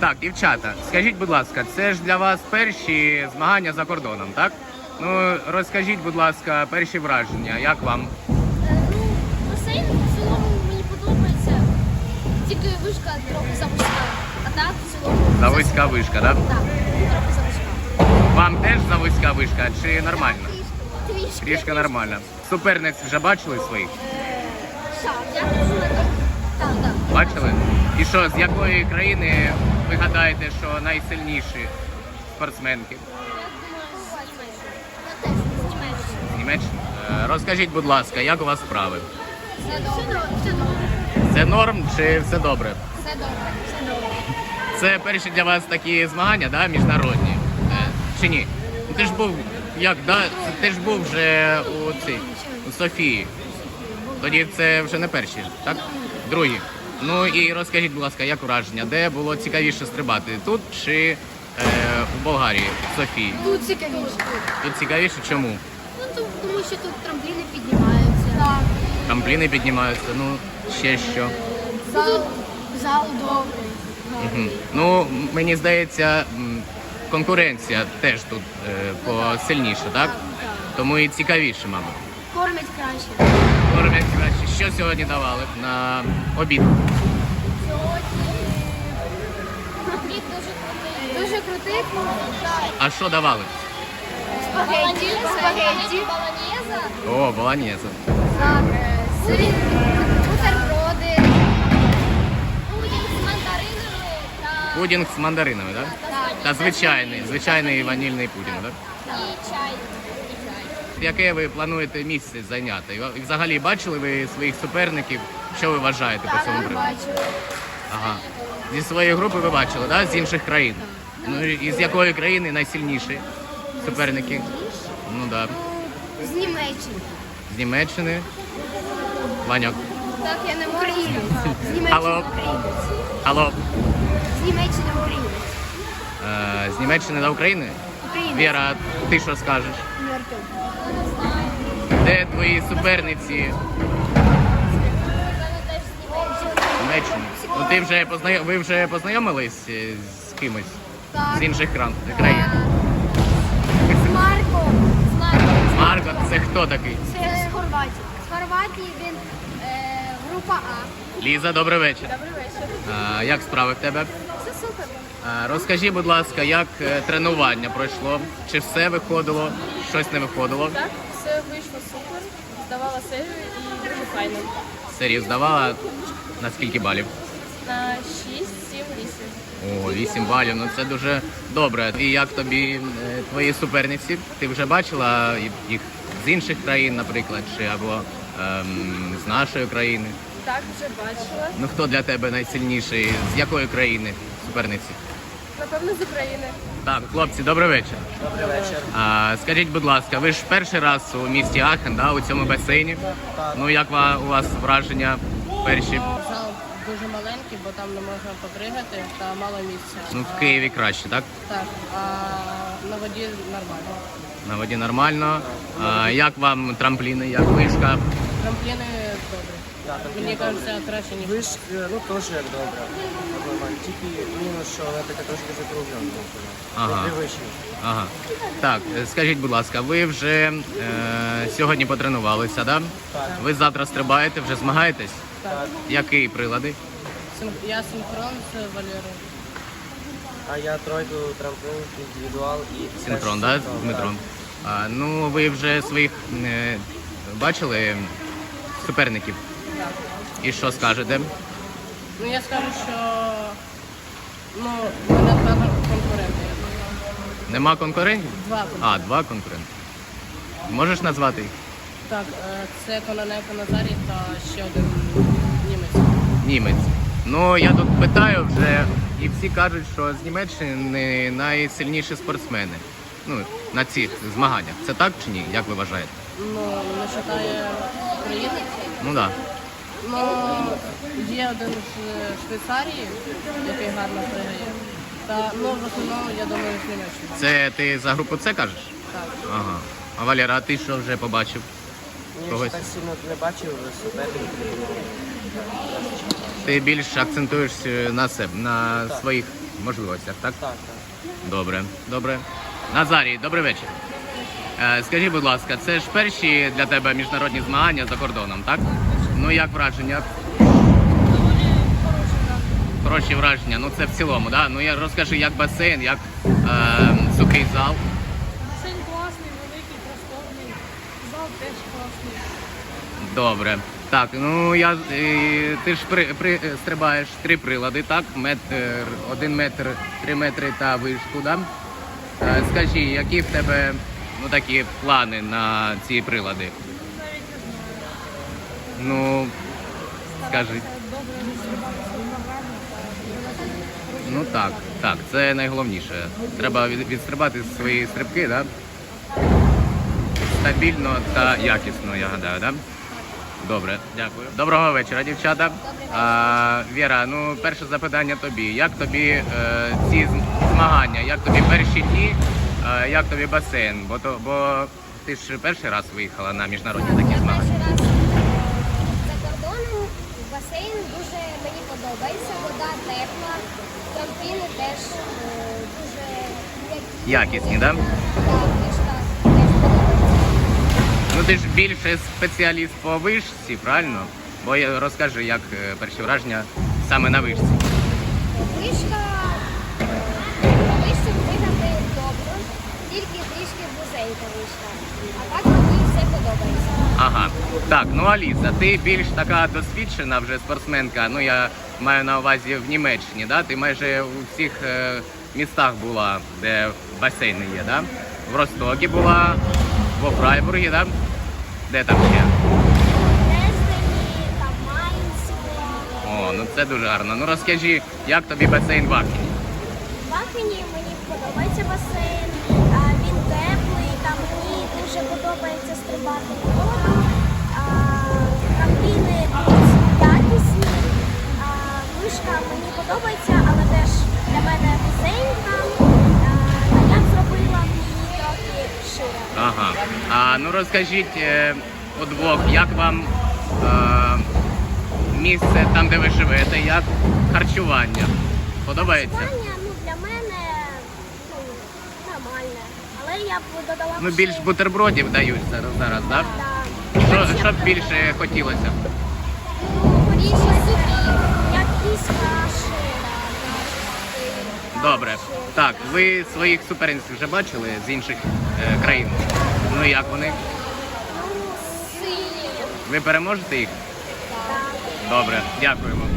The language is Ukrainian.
Так, дівчата, скажіть, будь ласка, це ж для вас перші змагання за кордоном, так? Ну розкажіть, будь ласка, перші враження, як вам? Е, Ну, басейн в цілому мені подобається. Тільки вишка трохи завузька. А так в цілому. Заводська вишка, так? Так, трохи завузька. Вам теж заводська вишка чи нормально? Трішки. Трішки нормально. Суперниць вже бачили своїх? Так, я так, так. Бачили? І що, з якої країни ви гадаєте, що найсильніші спортсменки? З Німеччини. Е, Розкажіть, будь ласка, як у вас справи? Все добре. Все добре. Це норм чи все добре? Все добре. Все добре. Це перші для вас такі змагання, да, міжнародні? Е, Чи ні? Ну, Ти ж був як, да? Ти ж був вже у цій у Софії. Тоді це вже не перші, так? Другі. Ну і розкажіть, будь ласка, як враження? Де було цікавіше стрибати? Тут чи е, у Болгарії, в Софії? Тут цікавіше. Тут цікавіше чому? Ну, то- тому що тут трампліни піднімаються. Так. Трампліни піднімаються, ну ще що. Зал, зал добрий. Угу. Ну, мені здається, м, конкуренція теж тут е, посильніша, так? Тому і цікавіше, мабуть. Кормять краще. Кормять краще. Що сьогодні давали на обід? Дуже крутий. Дуже крутий. А що давали? Спагетті. Спагетті. Баланєза. О, баланєза. Так. Сирі. Бутерброди. Пудінг з мандаринами та... Пудінг з мандаринами, так? Так. Та звичайний, звичайний ванільний пудінг, так? І чай. Яке ви плануєте місце зайняти? І взагалі бачили ви своїх суперників? Що ви вважаєте по цьому приводу? Ага. Зі своєї групи ви бачили, да? З інших країн. Ну і з якої країни найсильніші суперники? Ну так. Да. З Німеччини. З Німеччини. Ваньок. Так, я не українець. З Німеччини Алло. українець. Алло. З Німеччини українець. Е, з Німеччини до України? Українець. Віра, ти що скажеш? Мертвий. Де твої суперниці Німеччини? Ну ти вже познайом... ви вже познайомились е, з кимось Так. з інших кран... країн? З Марко. З Марко. Марко, це хто такий? Це з Хорватії. З Хорватії він е, група А. Ліза, добрий вечір. Добрий вечір. А, як справи в тебе? Все супер. А, розкажи, будь ласка, як е, тренування пройшло? Чи все виходило, щось не виходило? Так, все вийшло супер. Здавала серію і дуже файно. Серію здавала на скільки балів? На 6, 7, 8. О, 8 балів. Ну це дуже добре. І як тобі е, твої суперниці? Ти вже бачила їх з інших країн, наприклад, чи або ем, з нашої країни? Так, вже бачила. Ну хто для тебе найсильніший? З якої країни суперниці? Напевно, з України. Так, хлопці, добрий вечір. Добрий вечір. А, скажіть, будь ласка, ви ж перший раз у місті Ахен, да, у цьому басейні? Ну як ва- у вас враження перші? Зал дуже маленький, бо там не можна попригати та мало місця. Ну в Києві краще, так? Так, а на воді нормально. На воді нормально. А, як вам трампліни, як вишка? Трампліни добре. Мені кажеться, краще ніж. Ви ж, е, ну теж як добре. Нормально. Тільки що вона така трошки закруглена. Ага. Ага. Так, е, скажіть, будь ласка, ви вже е, сьогодні потренувалися, да? Так. Ви завтра стрибаєте, вже змагаєтесь? Так. Які прилади? Син- Я синхрон з Валерою. А я тройку трамплин, індивідуал і... Синхрон, да, синхрон, Дмитром? А, ну, ви вже своїх е, бачили суперників? Так. І що скажете? Ну я скажу, що ну, мене два конкуренти. Нема конкурентів? Два конкуренти. А, два конкуренти. Можеш назвати їх? Так, е, це Кононенко Назарій та ще один німець. Німець. Ну, я тут питаю вже, і всі кажуть, що з Німеччини найсильніші спортсмени. Ну, на цих змаганнях. Це так чи ні? Як ви вважаєте? Ну, не вважає України. Ну так. Да. Ну, є один з Швейцарії, який гарно пригає. Та ну в основному я думаю з Німеччини. Це ти за групу С кажеш? Так. Ага. А Валера, а ти що вже побачив? Ні, Когось? ще так сильно не бачив суперників. Ти більш акцентуєшся на себе, на своїх можливостях, так? Так, так. Добре, добре. Назарій, добрий вечір. Е, скажи, будь ласка, це ж перші для тебе міжнародні змагання за кордоном, так? Ну як враження? Хороші враження, ну це в цілому, да? Ну я розкажи, як басейн, як е, сухий зал. Басейн класний, великий, просторний. Зал теж класний. Добре. Так, ну я е, ти ж при, при, стрибаєш три прилади, так? Метр, один метр, три метри та вишку, да? Е, скажи, які в тебе ну, такі плани на ці прилади? Ну, скажи. Ну так, так, це найголовніше. Треба відстрибати свої стрибки, да? Стабільно та якісно, я гадаю, да? Добре, дякую. Доброго вечора, дівчата. А, Віра, ну перше запитання тобі. Як тобі е, ці змагання? Як тобі перші дні? Е, як тобі басейн? Бо то бо ти ж перший раз виїхала на міжнародні такі змагання. перший раз е, за кордоном басейн дуже мені подобається, вода тепла, трампліни теж е, дуже. Якісні, да? Ну ти ж більше спеціаліст по вишці, правильно? Бо я- розкажи, як е, перші враження саме на вишці. Вишка на вишці пригати добре, трішки вузенька вишка. А так мені все подобається. Ага. Так, ну Аліса, ти більш така досвідчена вже спортсменка. Ну я маю на увазі в Німеччині, да? Ти майже у всіх е, містах була, де басейни є, да? В Ростокі була, в Фрайбургі, да? Де там ще? Дрездені, там Майнц була. О, ну це дуже гарно. Ну розкажи, як тобі басейн в Ахені? В Ахені мені подобається басейн, а, він теплий, там мені дуже в воду. А, якісні, вишка мені подобається, але теж для мене вузенька. А, а я зробила її трохи шире. Ага. А ну розкажіть е, удвох, як вам е, місце там, де ви живете, як харчування? Подобається? Харчування, ну, для мене ну, нормальне. Але я б додала Ну більш бутербродів дають зараз, зараз так? Так. Що, що б більше хотілося? Ну, горіші якісь каші. Добре. Так, ви своїх суперниців вже бачили з інших е, країн. Ну як вони? Ну, сині. Ви переможете їх? Так. Добре, дякуємо.